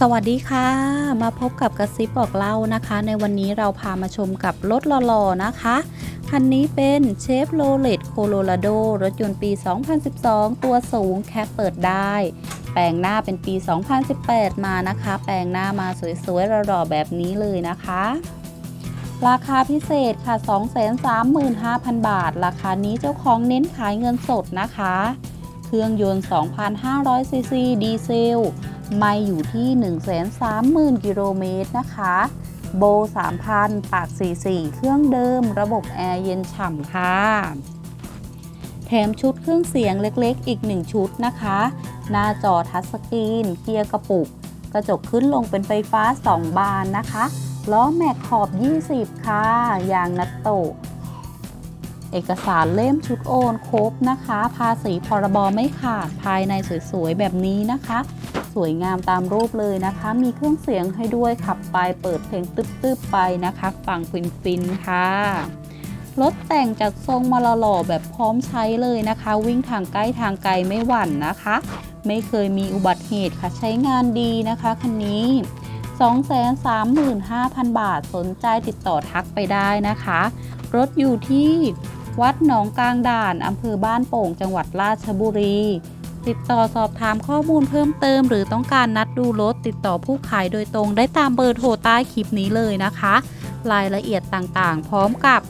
สวัสดีค่ะ มาพบกับกระซิบบอกเล่านะคะ ในวันนี้เราพามาชมกับรถหล่อๆนะคะ คันนี้เป็นเชฟโรเลตโคโลราโดรถยนต์ปี 2012 ตัวสูงแคปเปิดได้ แปลงหน้าเป็นปี 2018 มานะคะ แปลงหน้ามาสวยๆหล่อๆแบบนี้เลยนะคะ ราคาพิเศษค่ะ 235,000 บาท ราคานี้เจ้าของเน้นขายเงินสดนะคะ เครื่องยนต์ 2,500ซีซีดีเซล ไม่อยู่ที่ 130,000 กิโลเมตรนะคะ โบ 3,000 ปาก 44 เครื่องเดิม ระบบแอร์เย็นฉ่ำค่ะ แถมชุดเครื่องเสียงเล็กๆ อีก 1 ชุดนะคะ หน้าจอทัชสกรีน เกียร์กระปุก กระจกขึ้นลงเป็นไฟฟ้า 2 บานนะคะ ล้อแม็กขอบ 20 ค่ะ ยางนัตโตเอกสารเล่มชุดโอนครบนะคะ ภาษีพรบไม่ขาดภายในสวยๆ แบบนี้นะคะ สวยงามตามรูปเลยนะคะ มีเครื่องเสียงให้ด้วยขับไปเปิดเพลงตึ๊บๆไปนะคะ ฟังฟินๆค่ะรถแต่งจัดทรงมาหล่อแบบพร้อมใช้เลยนะคะ วิ่งทางใกล้ทางไกลไม่หวั่นนะคะ ไม่เคยมีอุบัติเหตุค่ะใช้งานดีนะคะคันนี้ 235,000 บาทสนใจติดต่อทักไปได้นะคะ รถอยู่ที่วัดหนองกลางด่านอำเภอบ้านโป่งจังหวัดราชบุรี ติดต่อสอบถามข้อมูลเพิ่มเติม หรือต้องการนัดดูรถติดต่อผู้ขายโดยตรง ได้ตามเบอร์โทรใต้คลิปนี้เลยนะคะ รายละเอียดต่างๆ พร้อมกับ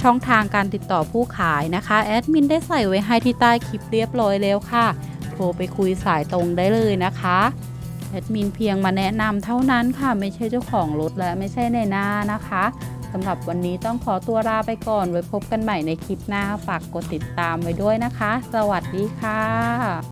ช่องทางการติดต่อผู้ขายนะคะแอดมินได้ใส่ไว้ให้ที่ใต้คลิปเรียบร้อยแล้วค่ะ โทรไปคุยสายตรงได้เลยนะคะแอดมินเพียงมาแนะนำเท่านั้นค่ะ ไม่ใช่เจ้าของรถและไม่ใช่ในหน้านะคะ สำหรับวันนี้ต้องขอตัวลาไปก่อน ไว้พบกันใหม่ในคลิปหน้า ฝากกดติดตามไว้ด้วยนะคะ สวัสดีค่ะ